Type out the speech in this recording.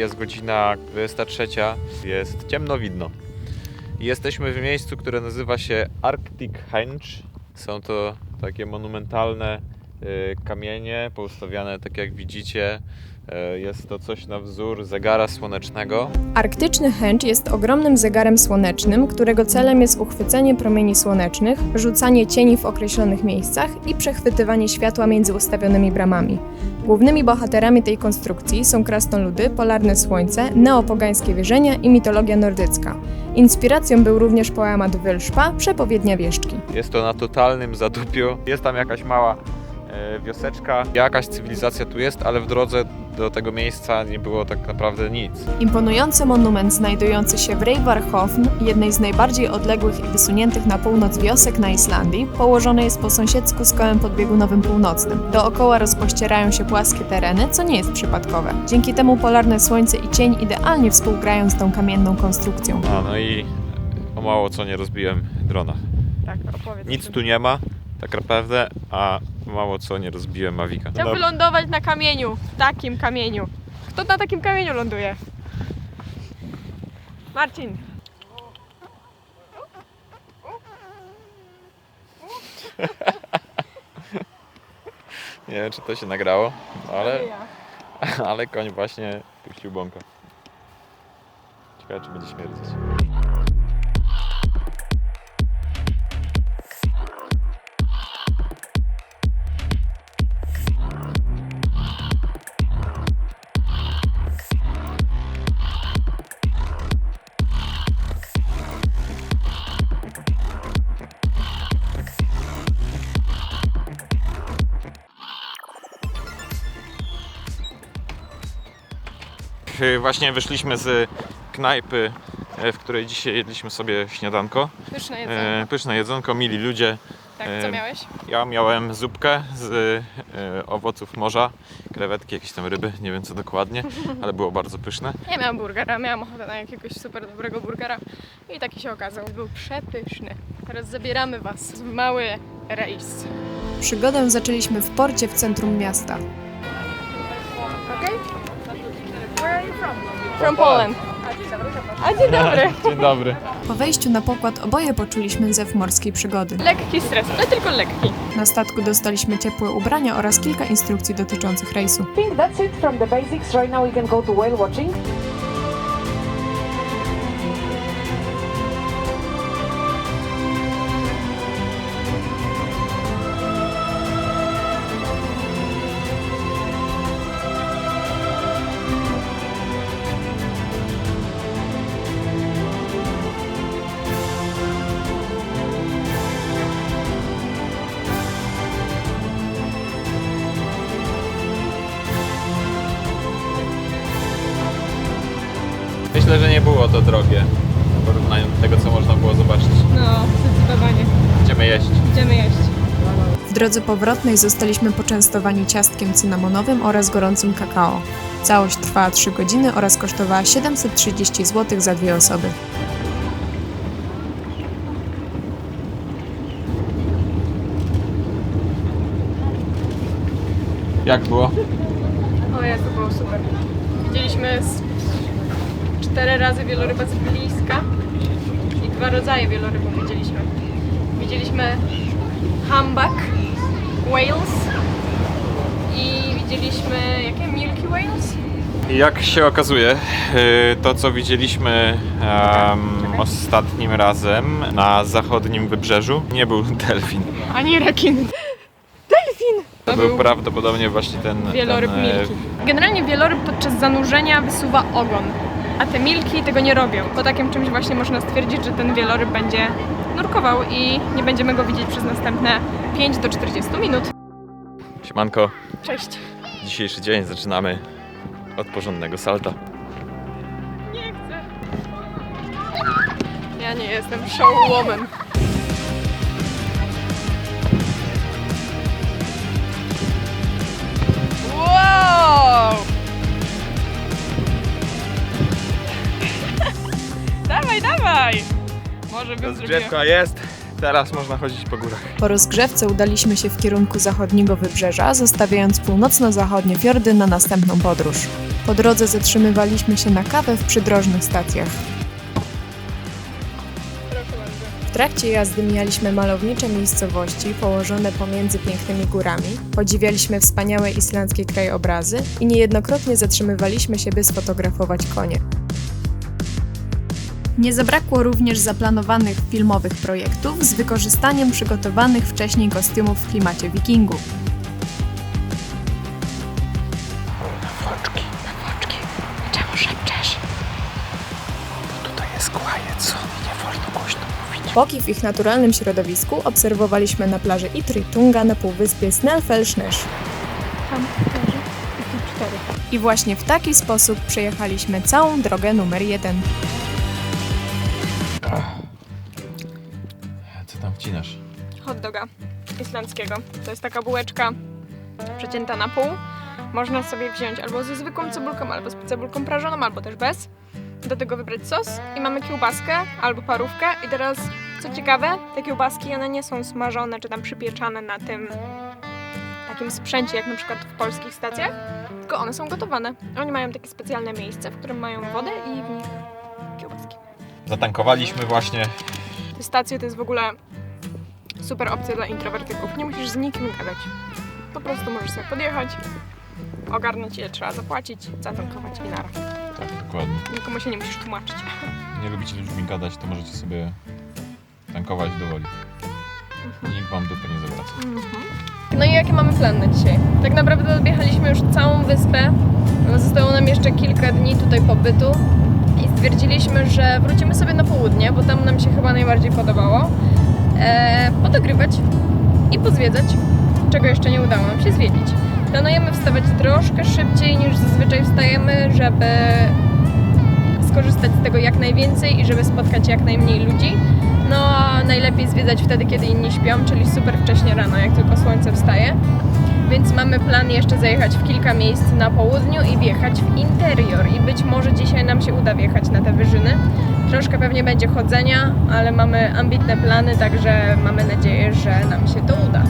jest godzina 23, jest ciemno widno. Jesteśmy w miejscu, które nazywa się Arctic Henge. Są to takie monumentalne y, kamienie poustawiane tak jak widzicie. Y, Jest to coś na wzór zegara słonecznego. Arktyczny chęć jest ogromnym zegarem słonecznym, którego celem jest uchwycenie promieni słonecznych, rzucanie cieni w określonych miejscach i przechwytywanie światła między ustawionymi bramami. Głównymi bohaterami tej konstrukcji są krasnoludy, polarne słońce, neopogańskie wierzenia i mitologia nordycka. Inspiracją był również poemat Wylszpa, przepowiednia wieszczki. Jest to na totalnym zadupiu. Jest tam jakaś mała e, wioseczka. Jakaś cywilizacja tu jest, ale w drodze tego miejsca nie było tak naprawdę nic. Imponujący monument znajdujący się w Reivarhofn, jednej z najbardziej odległych i wysuniętych na północ wiosek na Islandii, położony jest po sąsiedzku z kołem podbiegunowym północnym. Dookoła rozpościerają się płaskie tereny, co nie jest przypadkowe. Dzięki temu polarne słońce i cień idealnie współgrają z tą kamienną konstrukcją. A, no i o mało co nie rozbiłem drona. Tak, opowiedz. Nic tu nie ma, tak naprawdę, a mało co nie rozbiłem Mavika. Chciał No, wylądować na kamieniu, w takim kamieniu. Kto na takim kamieniu ląduje? Marcin. nie wiem, czy to się nagrało, ale, ale koń właśnie puścił bąka. Ciekawe, czy będzie śmierdzieć. Właśnie wyszliśmy z knajpy, e, w której dzisiaj jedliśmy sobie śniadanko. Pyszne jedzenie. E, pyszne jedzonko, mili ludzie. tak, co e, miałeś? Ja miałem zupkę z e, owoców morza, krewetki, jakieś tam ryby, nie wiem co dokładnie, ale było bardzo pyszne. Ja miałam burgera, miałam ochotę na jakiegoś super dobrego burgera i taki się okazał. Był przepyszny. Teraz zabieramy Was w mały rejs. Przygodę zaczęliśmy w porcie w centrum miasta. From? Poland. A dzień dobry. Dzień dobry. Po wejściu na pokład oboje poczuliśmy zew morskiej przygody. Lekki stres, ale tylko lekki. Na statku dostaliśmy ciepłe ubrania oraz kilka instrukcji dotyczących rejsu. I think that's it from the basics. Right now we can go to whale watching. Myślę, że nie było to drogie w porównaniu do tego, co można było zobaczyć. No, zdecydowanie. Idziemy jeść. Idziemy jeść. W drodze powrotnej zostaliśmy poczęstowani ciastkiem cynamonowym oraz gorącym kakao. Całość trwała 3 godziny oraz kosztowała 730 zł za dwie osoby. Jak było? O ja, to było super. Widzieliśmy z cztery razy wieloryba z bliska i dwa rodzaje wielorybów widzieliśmy. Widzieliśmy humpback, whales i widzieliśmy jakie? Milky whales? Jak się okazuje, y, to co widzieliśmy em, ostatnim razem na zachodnim wybrzeżu nie był delfin. Ani rekin. Delfin! To był prawdopodobnie właśnie ten wieloryb ten, milki. Generalnie wieloryb podczas zanurzenia wysuwa ogon, a te milki tego nie robią. Po takim czymś właśnie można stwierdzić, że ten wieloryb będzie nurkował i nie będziemy go widzieć przez następne 5 do 40 minut. Siemanko, Cześć! dzisiejszy dzień zaczynamy od porządnego salta. Nie chcę. Ja nie jestem show dawaj! Może bym zrobiła... Rozgrzewka jest, Teraz można chodzić po górach. Po rozgrzewce udaliśmy się w kierunku zachodniego wybrzeża, zostawiając północno-zachodnie fiordy na następną podróż. Po drodze zatrzymywaliśmy się na kawę w przydrożnych stacjach. W trakcie jazdy mijaliśmy malownicze miejscowości położone pomiędzy pięknymi górami, podziwialiśmy wspaniałe islandzkie krajobrazy i niejednokrotnie zatrzymywaliśmy się, by sfotografować konie. Nie zabrakło również zaplanowanych filmowych projektów z wykorzystaniem przygotowanych wcześniej kostiumów w klimacie wikingów. Tutaj jest quiet zone i nie wolno głośno mówić. Foki w ich naturalnym środowisku obserwowaliśmy na plaży Itritunga na półwyspie Snæfellsnes. Tam. Jest tu cztery. I właśnie w taki sposób przejechaliśmy całą drogę numer jeden. Wcinasz? Hot doga islandzkiego. To jest taka bułeczka przecięta na pół. Można sobie wziąć albo ze zwykłą cebulką, albo z cebulką prażoną, albo też bez. Do tego wybrać sos i mamy kiełbaskę albo parówkę. I teraz, co ciekawe, te kiełbaski, one nie są smażone czy tam przypieczane na tym takim sprzęcie, jak na przykład w polskich stacjach, tylko one są gotowane. Oni mają takie specjalne miejsce, w którym mają wodę i w nich kiełbaski. Zatankowaliśmy właśnie. Te stacje to jest w ogóle super opcja dla introwertyków. Nie musisz z nikim gadać. Po prostu możesz sobie podjechać, ogarnąć ile trzeba zapłacić, zatankować i nara. Tak, dokładnie. Nikomu się nie musisz tłumaczyć. Nie lubicie ludźmi gadać, to możecie sobie tankować do woli. Nikt wam dupy nie zawraca. No i jaki mamy plan na dzisiaj? Tak naprawdę odjechaliśmy już całą wyspę. Zostało nam jeszcze kilka dni tutaj pobytu i stwierdziliśmy, że wrócimy sobie na południe, bo tam nam się chyba najbardziej podobało. E, podogrywać i pozwiedzać, czego jeszcze nie udało nam się zwiedzić. Planujemy wstawać troszkę szybciej niż zazwyczaj wstajemy, żeby skorzystać z tego jak najwięcej i żeby spotkać jak najmniej ludzi. No a najlepiej zwiedzać wtedy, kiedy inni śpią, czyli super wcześnie rano, jak tylko słońce wstaje. Więc mamy plan jeszcze zajechać w kilka miejsc na południu i wjechać w interior. I być może dzisiaj nam się uda wjechać na te wyżyny. Troszkę pewnie będzie chodzenia, ale mamy ambitne plany, także mamy nadzieję, że nam się to uda.